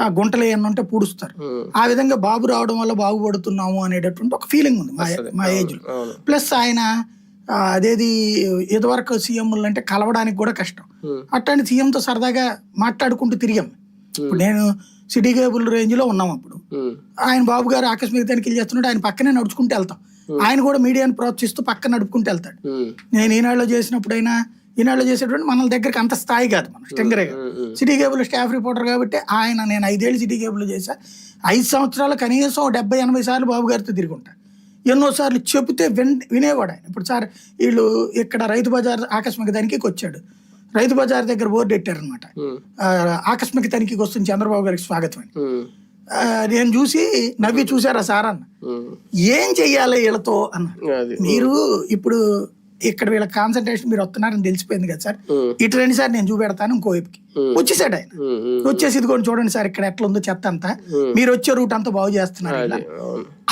ఆ గుంటలు ఏమన్నా ఉంటే పూడుస్తారు. ఆ విధంగా బాబు రావడం వల్ల బాగుపడుతున్నాము అనేటటువంటి ఒక ఫీలింగ్ ఉంది మా ఏజ్లో. ప్లస్ ఆయన అదేది ఇదివరకు సీఎంలు అంటే కలవడానికి కూడా కష్టం. అట్లాంటి సీఎంతో సరదాగా మాట్లాడుకుంటూ తిరిగాం. ఇప్పుడు నేను సిటీ కేబుల్ రేంజ్లో ఉన్నాం అప్పుడు. ఆయన బాబు గారు ఆకస్మిక తనిఖీలు చేస్తున్నాడు ఆయన పక్కనే నడుచుకుంటూ వెళ్తాం. ఆయన కూడా మీడియాని ప్రోత్సహిస్తూ పక్కన నడుపుకుంటూ వెళ్తాడు. నేను ఈనాడులో చేసినప్పుడైనా ఈనాడులో చేసేటువంటి మన దగ్గరికి అంత స్థాయి కాదు మనం స్టెంగరే. సిటీ కేబుల్ స్టాఫ్ రిపోర్టర్ కాబట్టి ఆయన నేను ఐదేళ్ళు సిటీ కేబుల్ చేశా. ఐదు సంవత్సరాలు కనీసం డెబ్బై ఎనభై సార్లు బాబు గారితో తిరిగి ఉంటా ఎన్నోసార్లు చెబితే విన్ వినేవాడు ఆయన. ఇప్పుడు సార్ వీళ్ళు ఇక్కడ రైతు బజార్ ఆకస్మిక తనిఖీకి వచ్చాడు. రైతు బజార్ దగ్గర బోర్డు పెట్టారనమాట. ఆకస్మిక తనిఖీకి వస్తుంది చంద్రబాబు గారికి స్వాగతం అని. నేను చూసి నవ్వి చూసారా సార్ అన్న. ఏం చెయ్యాలి వీళ్ళతో అన్న. మీరు ఇప్పుడు ఇక్కడ వీళ్ళ కాన్సన్ట్రేషన్ మీరు వస్తున్నారని తెలిసిపోయింది కదా సార్. ఇటు రండి సార్ నేను చూపెడతాను ఇంకో వైపుకి. వచ్చేసాడు ఆయన. వచ్చేసి ఇదిగోండి చూడండి సార్ ఇక్కడ ఎట్లా ఉందో చెత్త అంతా. మీరు వచ్చే రూట్ అంతా బాగు చేస్తున్నారు.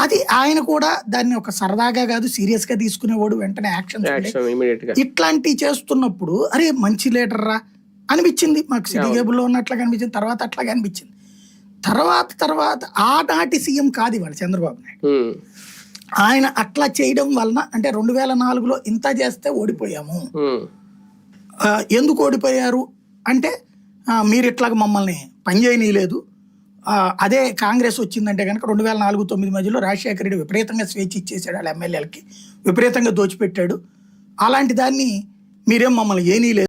అది ఆయన కూడా దాన్ని ఒక సరదాగా కాదు సీరియస్గా తీసుకునేవాడు వెంటనే యాక్షన్ ఇట్లాంటివి చేస్తున్నప్పుడు అరే మంచి లీడర్ రా అనిపించింది మాకు సిటీ కేబుల్లో ఉన్నట్లా కనిపించింది తర్వాత అట్లా కనిపించింది తర్వాత తర్వాత ఆనాటి సీఎం కాదు ఇవాళ చంద్రబాబు నాయుడు. ఆయన అట్లా చేయడం వలన అంటే రెండు వేల నాలుగులో ఇంత చేస్తే ఓడిపోయాము. ఎందుకు ఓడిపోయారు? అంటే మీరు ఇట్లాగ మమ్మల్ని పనిచేయనీయలేదు అదే కాంగ్రెస్ వచ్చిందంటే కనుక రెండు వేల నాలుగు తొమ్మిది మధ్యలో రాజశేఖర రెడ్డి విపరీతంగా స్వేచ్ఛ ఇచ్చేసాడు వాళ్ళ ఎమ్మెల్యేలకి. విపరీతంగా దోచిపెట్టాడు. అలాంటి దాన్ని మీరేం మమ్మల్ని ఏనీయలేదు.